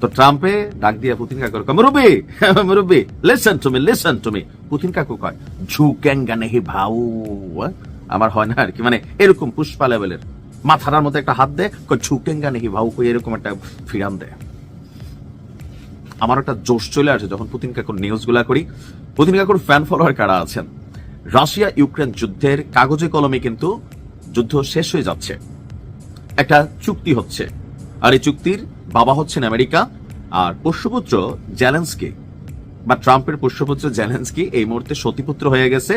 তো ট্রাম্পে ডাক দিয়ে পুতিন কাকু কয়? মুরব্বী মুরব্বী listen to me listen to me Putin কাকু কয়? ঝুকেঙ্গা নেহি ভাউ হ্যাঁ? আমার হয় না আর কি। মানে এরকম পুষ্পা লেভেলের মাথার মধ্যে একটা হাত দেয় কয় ঝুকেঙ্গা নেহি ভাউ কই এরকম একটা ফিরাম দেয় আমার একটা জোশ চলে আসে যখন পুতিন কাকুর নিউজগুলা করি। পুতিন কাকুর ফ্যান ফলোয়ার কারা আছেন? রাশিয়া ইউক্রেন যুদ্ধের কাগজে কলমে কিন্তু যুদ্ধ শেষ হয়ে যাচ্ছে। একটা চুক্তি হচ্ছে। আর এই চুক্তির বাবা হচ্ছেন আমেরিকা আর পোষ্যপুত্র জ্যালেন্সকি বা ট্রাম্পের পোষ্যপুত্র জ্যালেন্সকি এই মুহূর্তে সতীপুত্র হয়ে গেছে।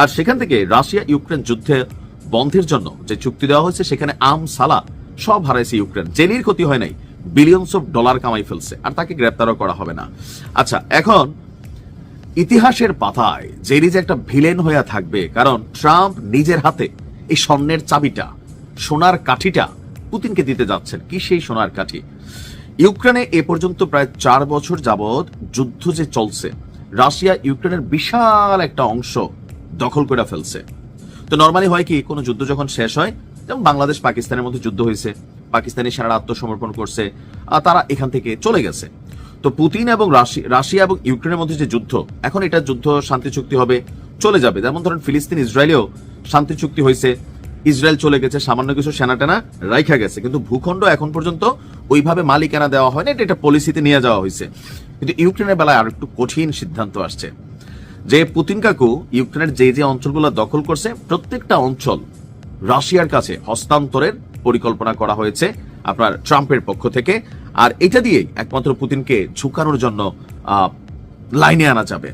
আর সেখান থেকে রাশিয়া ইউক্রেন যুদ্ধে বন্ধের জন্য যে চুক্তি দেওয়া হয়েছে, সেখানে আম, সালা সব হারাইছে ইউক্রেন। জেনির ক্ষতি হয় নাই বিলিয়নস অফ ডলার কামাই ফেলছে, আর তাকে গ্রেপ্তারও করা হবে না। আচ্ছা এখন ইতিহাসের পাতায় জেরি যে একটা ভিলেন হয়ে থাকবে, কারণ ট্রাম্প নিজের হাতে এই স্বর্ণের চাবিটা, সোনার কাঠিটা পুতিনকে দিতে যাচ্ছেন। কি সেই সোনার কাঠি? ইউক্রেনে এ পর্যন্ত প্রায় চার বছর যাবৎ যুদ্ধ যে চলছে, রাশিয়া ইউক্রেনের বিশাল একটা অংশ দখল করে ফেলছে। তো নর্মালি হয় কি, কোনো যুদ্ধ যখন শেষ হয়, যেমন বাংলাদেশ পাকিস্তানের মধ্যে যুদ্ধ হয়েছে, পাকিস্তানি সেনারা আত্মসমর্পণ করছে, আর তারা এখান থেকে চলে গেছে। তো পুতিন এবং রাশিয়া এবং ইউক্রেনের মধ্যে যে যুদ্ধ, এখন এটা যুদ্ধ শান্তি চুক্তি হবে, চলে যাবে। যেমন ধরেন ফিলিস্তিন, ইসরায়েলেও শান্তি চুক্তি হয়েছে ইসরায়েল চলে গেছে, সামান্য কিছু সেনা টেনা রাইখা গেছে। কিন্তু ভূখণ্ড এখন পর্যন্ত ওইভাবে মালিকানা দেওয়া হয় না এটা পলিসিতে নিয়ে যাওয়া হয়েছে। কিন্তু ইউক্রেনের বেলায় আর একটু কঠিন সিদ্ধান্ত আসছে। যে পুতিন কাকু ইউক্রেনের যে যে অঞ্চলগুলো দখল করছে, প্রত্যেকটা অঞ্চল রাশিয়ার কাছে হস্তান্তরের পরিকল্পনা করা হয়েছে আপনার ট্রাম্পের পক্ষ থেকে। আর এটা দিয়েই একমাত্র পুতিনকে ঝুঁকানোর জন্য লাইনে আনা যাবে।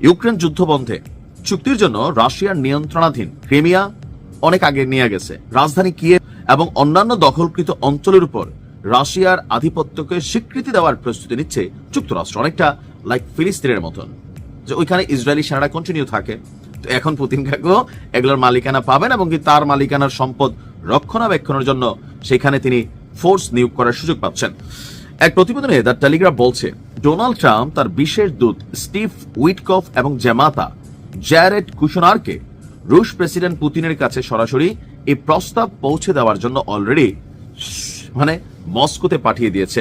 ইউক্রেন যুদ্ধ বন্ধে চুক্তির জন্য রাশিয়ার নিয়ন্ত্রণাধীন ক্রিমিয়া অনেক আগে নিয়ে গেছে। রাজধানী কিয়েভ এবং অন্যান্য দখলকৃত অঞ্চলের উপর রাশিয়ার আধিপত্যকে স্বীকৃতি দেওয়ার প্রস্তুতি নিচ্ছে যুক্তরাষ্ট্র, অনেকটা লাইক ফিলিস্তিনের মতন, যে ওইখানে ইসরায়েলি সেনারা কন্টিনিউ থাকে। তো এখন পুতিন কাকু, এগুলোর মালিকানা পাবেন এবং কি তার মালিকানার সম্পদ রক্ষণাবেক্ষণের জন্য সেখানে তিনি ফোর্স নিয়োগ করার সুযোগ পাচ্ছেন। এক প্রতিবেদনে দ্য টেলিগ্রাফ বলছে ডোনাল্ড ট্রাম্প তার বিশেষ দূত স্টিভ উইটকফ এবং জামাতা জ্যারেড কুশনারকে রুশ প্রেসিডেন্ট পুতিনের কাছে সরাসরি এই প্রস্তাব পৌঁছে দেওয়ার জন্য অলরেডি মানে মস্কোতে পাঠিয়ে দিয়েছে।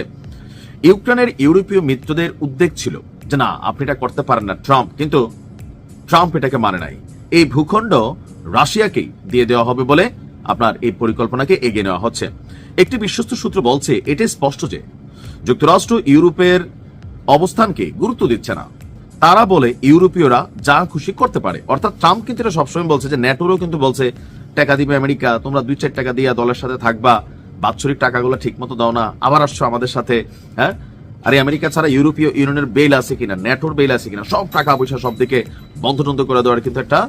ইউক্রেনের ইউরোপীয় মিত্রদের উদ্বেগ ছিল যে না, আপনি এটা করতে পারেন না ট্রাম্প, কিন্তু ট্রাম্প এটাকে মানে নাই। এই ভূখণ্ড রাশিয়াকেই দিয়ে দেওয়া হবে বলে আপনার এই পরিকল্পনাকে এগিয়ে নেওয়া হচ্ছে। একটি বিশ্বস্ত সূত্র বলছে এটি স্পষ্ট যে যুক্তরাষ্ট্র ইউরোপের অবস্থানকে গুরুত্ব দিচ্ছে না। তারা বলে ইউরোপীয়রা যা খুশি করতে পারে। অর্থাৎ ট্রাম্প কিন্তু এটা সবসময় বলছে যে, ন্যাটোরও কিন্তু বলছে, টাকা দিবে আমেরিকা, তোমরা দুই চার টাকা দিয়ে দলের সাথে থাকবা, বাৎসরিক টাকাগুলো ঠিক মতো দাও না, আবার আসছো আমাদের সাথে হ্যাঁ? আরে আমেরিকা ছাড়া ইউরোপীয় ইউনিয়নের বেল আছে কিনা, ন্যাটোর বেল আছে কিনা, সব টাকা পয়সা সব দিকে বন্ধ টন্ধ করে দেওয়ার কিন্তু একটা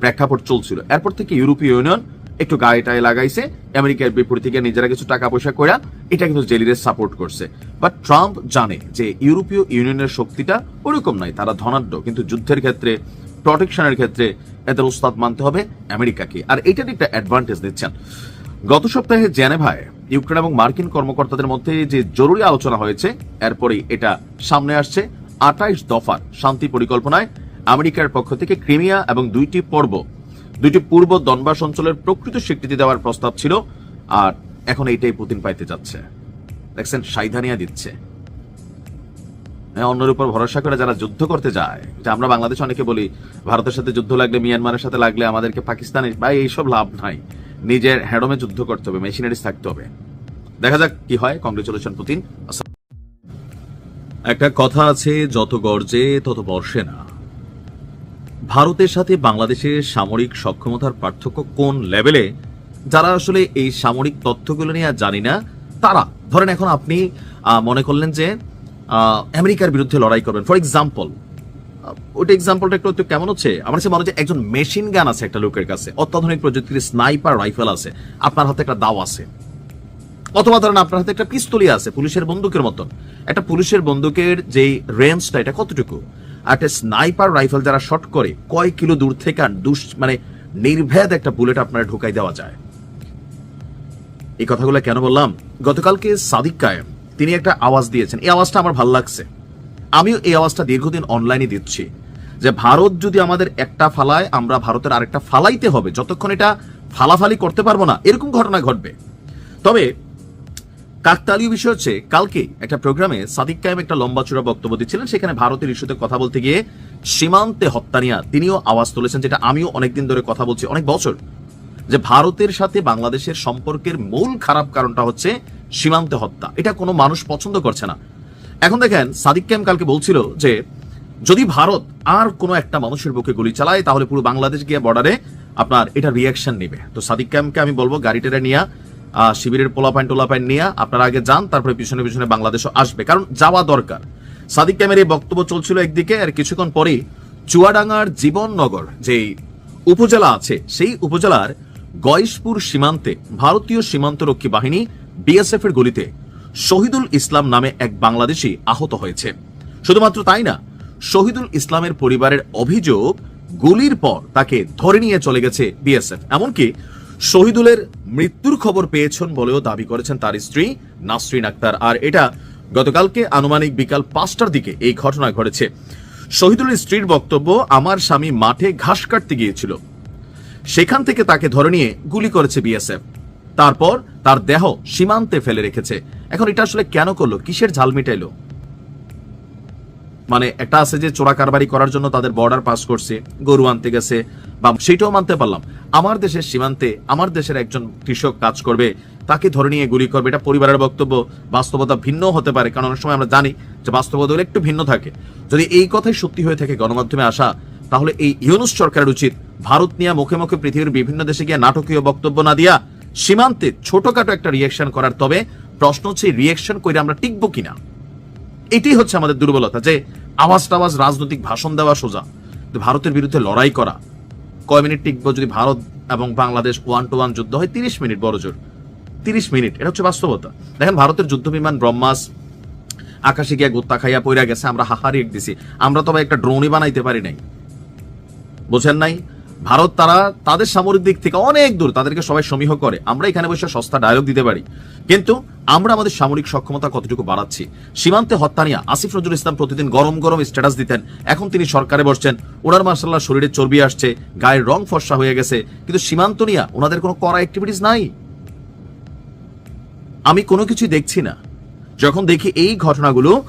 প্রেক্ষাপট চলছিল। এরপর থেকে ইউরোপীয় ইউনিয়ন একটু গায়ে টায়ে লাগাইছে, আমেরিকার বিপরীত থেকে নিজেরা কিছু টাকা পয়সা কইরা এটা কিন্তু জেলিরে সাপোর্ট করছে। বাট ট্রাম্প জানে যে ইউরোপীয় ইউনিয়নের শক্তিটা ওরকম নাই তারা ধনাঢ্য। কিন্তু যুদ্ধের ক্ষেত্রে প্রোটেকশনের ক্ষেত্রে এদের উস্তাদ মানতে হবে আমেরিকাকে। আর এটার একটা অ্যাডভান্টেজ দিচ্ছেন। গত সপ্তাহে জেনেভায় ইউক্রেন এবং মার্কিন কর্মকর্তাদের মধ্যে যে জরুরি আলোচনা হয়েছে, এরপরেই এটা সামনে আসছে। আঠাইশ দফার শান্তি পরিকল্পনায় আমেরিকার পক্ষ থেকে ক্রিমিয়া এবং দুইটি পর্ব, দুইটি পূর্ব দনবাস অঞ্চলের প্রকৃত স্বীকৃতি দেওয়ার প্রস্তাব ছিল। আর এখন এইটাই পুতিন পাইতে যাচ্ছে। দেখছেন সাইধানিয়া দিচ্ছে। হ্যাঁ, অন্যের উপর ভরসা করে যারা যুদ্ধ করতে যায় যে আমরা বাংলাদেশ অনেকে বলি ভারতের সাথে যুদ্ধ লাগলে মিয়ানমারের সাথে লাগলে আমাদেরকে পাকিস্তানে ভাই এইসব লাভ নাই। নিজের হ্যাডমে যুদ্ধ করতে হবে মেশিনারিজ থাকতে হবে। দেখা যাক কি হয়। Congratulation Putin. একটা কথা আছে যত গর্জে তত বর্ষে না। ভারতের সাথে বাংলাদেশের সামরিক সক্ষমতার পার্থক্য কোন লেভেলে? যারা আসলে এই সামরিক তথ্যগুলো নিয়ে জানি না, তারা, ধরেন এখন আপনি মনে করলেন যে আমেরিকার বিরুদ্ধে লড়াই করবেন। ফর এক্সাম্পল ওইটা এক্সাম্পলটা একটু কেমন হচ্ছে? আমার কাছে মনে হচ্ছে একজন মেশিন গান আছে একটা লোকের কাছে, অত্যাধুনিক প্রযুক্তির স্নাইপার রাইফেল আছে, আপনার হাতে একটা দাও আছে। অথবা ধরেন আপনার হাতে একটা পিস্তলি আছে, পুলিশের বন্দুকের মতন। একটা পুলিশের বন্দুকের যেই রেঞ্জটা এটা কতটুকু? একটা স্নাইপার রাইফেল যারা শট করে, কয় কিলো দূর থেকে আর মানে নির্ভেদ একটা বুলেট আপনার ঢুকাই দেওয়া যায়। এই কথাগুলো কেন বললাম? গতকালকে সাদিক কায়েম। তিনি একটা আওয়াজ দিয়েছেন। এই আওয়াজটা আমার ভালো লাগছে। আমিও এই আওয়াজটা দীর্ঘদিন অনলাইনে দিচ্ছি যে ভারত যদি আমাদের একটা ফালায়, আমরা ভারতের আরেকটা ফালাইতে হবে। যতক্ষণ এটা ফালাফালি করতে পারব না, এরকম ঘটনা ঘটবে। তবে কাকতালীয় বিষয় হচ্ছে, কালকে একটা প্রোগ্রামে সাদিক কায়েম একটা লম্বা চূড়া বক্তব্য দিচ্ছিলেন। সেখানে ভারতের ইস্যুতে কথা বলতে গিয়ে সীমান্তে হত্যা নিয়ে তিনিও আওয়াজ তুলেছেন, যেটা আমিও অনেকদিন ধরে কথা বলছি, অনেক বছর। যে ভারতের সাথে বাংলাদেশের সম্পর্কের মূল খারাপ কারণটা হচ্ছে সীমান্তে হত্যা। এটা কোনো মানুষ পছন্দ করছে না। এখন দেখেন সাদিক ক্যাম কালকে বলছিল যে যদি ভারত আর কোনো একটা মানুষের বুকে গুলি চালায় তাহলে পুরো বাংলাদেশ গিয়ে বর্ডারে আপনার এটা রিয়াকশন নেবে। তো সাদিক ক্যামকে আমি বলব গাড়িটা নিয়ে আহ, শিবিরের পোলাপাইন টোলাপাইন নিয়ে আপনারা আগে যান তারপরে পিছনে পিছনে বাংলাদেশও আসবে। কারণ যাওয়া দরকার। সাদিক ক্যামের এই বক্তব্য চলছিল একদিকে আর কিছুক্ষণ পরেই চুয়াডাঙ্গার জীবননগর যেই উপজেলা আছে সেই উপজেলার গয়েশপুর সীমান্তে ভারতীয় সীমান্তরক্ষী বাহিনী বিএসএফ এর গুলিতে শহীদুল ইসলাম নামে এক বাংলাদেশি আহত হয়েছে। শুধুমাত্র তাই না, শহীদুল ইসলামের পরিবারের অভিযোগ গুলির পর তাকে ধরে নিয়ে চলে গেছে বিএসএফ। এমনকি শহীদুলের মৃত্যুর খবর পেয়েছেন বলেও দাবি করেছেন তার স্ত্রী নাসরিন আক্তার। আর এটা গতকালকে আনুমানিক বিকাল পাঁচটার দিকে এই ঘটনা ঘটেছে। শহীদুলের স্ত্রীর বক্তব্য, আমার স্বামী মাঠে ঘাস কাটতে গিয়েছিল। সেখান থেকে তাকে ধরে নিয়ে গুলি করেছে বিএসএফ। তারপর তার দেহ সীমান্তে ফেলে রেখেছে। এখন এটা আসলে কেন করল? কিসের ঝাল মিটাইলো? মানে একটা আছে যে চোরা কারবারি করার জন্য তাদের বর্ডার পাস করছে, গরু আনতে গেছে, বা সেটাও মানতে পারলাম। আমার দেশের সীমান্তে আমার দেশের একজন কৃষক কাজ করবে, তাকে ধরে নিয়ে গুলি করবে, এটা পরিবারের বক্তব্য, বাস্তবতা ভিন্ন হতে পারে। কারণ অনেক সময় আমরা জানি যে বাস্তবতা হলে একটু ভিন্ন থাকে। যদি এই কথাই সত্যি হয়ে থাকে গণমাধ্যমে আসা, তাহলে এই ইউনুস সরকারের উচিত ভারত নিয়ে মুখে মুখে পৃথিবীর বিভিন্ন দেশে গিয়ে নাটকীয় বক্তব্য না দিয়া সীমান্তে ছোটখাটো একটা রিয়েকশন করার, তবে প্রশ্ন হচ্ছে রিয়েকশন করে আমরা টিকবো কিনা? এটাই হচ্ছে আমাদের দুর্বলতা যে আওয়াজ টাওয়াজ, রাজনৈতিক ভাষণ দেওয়া সোজা। ভারতের বিরুদ্ধে লড়াই করা। কয় মিনিট টিকবো যদি ভারত এবং বাংলাদেশ ওয়ান টু ওয়ান যুদ্ধ হয়? তিরিশ মিনিট, বড় জোর। তিরিশ মিনিট, এটা হচ্ছে বাস্তবতা। দেখেন, ভারতের যুদ্ধ বিমান ব্রহ্মাস আকাশে গিয়া গোত্তা খাইয়া পইরা গেছে, আমরা হাহারি দিছি। আমরা তবে একটা ড্রোনই বানাইতে পারি নাই। বোঝেন নাই? ভারত তারা তাদের সামরিক দিক থেকে অনেক দূর, তাদেরকে সবাই সমীহ করে। আমরা এখানে বসে সস্তা ডায়লগ দিতে পারি। কিন্তু আমরা আমাদের সামরিক সক্ষমতা কতটুকু বাড়াচ্ছি? সীমান্তে হত্যা নিয়ে আসিফ নজরুল ইসলাম প্রতিদিন গরম গরম স্ট্যাটাস দিতেন। এখন তিনি সরকারে বসছেন। ওনার মার্শাল্লাহ শরীরে চর্বি আসছে, গায়ের রং ফর্সা হয়ে গেছে। কিন্তু সীমান্ত নিয়ে ওনাদের কোনো করা অ্যাক্টিভিটিস নাই। আমি কোনো কিছু দেখছি না। যখন দেখি এই ঘটনাগুলো,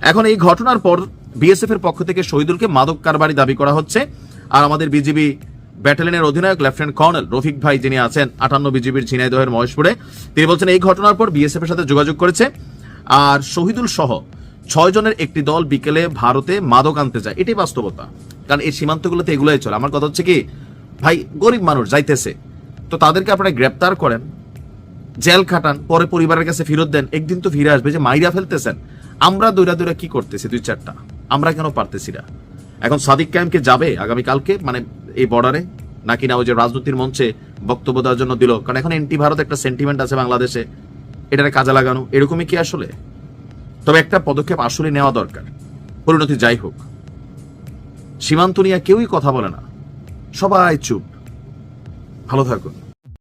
এখন এই ঘটনার পর বিএসএফ এর পক্ষ থেকে শহীদুলকে মাদক কারবারি দাবি করা হচ্ছে। আর আমাদের বিজিবি ব্যাটালিয়নের অধিনায়ক লেফটেন্যান্ট কর্নেল রফিক ভাই যিনি আছেন, আটান্ন বিজিবির ঝিনাইদহের মহেশপুরে। তিনি বলছেন, এই ঘটনার পর বিএসএফ এর সাথে যোগাযোগ করেছে। আর শহীদুল সহ ছয় জনের একটি দল বিকেলে ভারতে মাদক আনতে যায়। এটাই বাস্তবতা। কারণ এই সীমান্তগুলোতে এগুলোই চলে। আমার কথা হচ্ছে কি, ভাই, গরিব মানুষ যাইতেছে। তো তাদেরকে আপনারা গ্রেপ্তার করেন, জেল খাটান, পরে পরিবারের কাছে ফেরত দেন। একদিন তো ফিরে আসবে যে মাইরা ফেলতেছেন। আমরা দৈরা দৈরা কি করতেছি দুই চারটা আমরা কেন পারতেছি না? এখন সাদিক কায়েমকে যাবে আগামীকালকে? মানে এই বর্ডারে নাকি না ওই যে রাজনীতির মঞ্চে বক্তব্য দেওয়ার জন্য দিল? কারণ এখন এন্টি ভারত একটা সেন্টিমেন্ট আছে বাংলাদেশে। এটারে কাজে লাগানো, এরকমই কি আসলে? তবে একটা পদক্ষেপ আসলে নেওয়া দরকার। পরিণতি যাই হোক। সীমান্ত নিয়ে কেউই কথা বলে না। সবাই চুপ। ভালো থাকুন।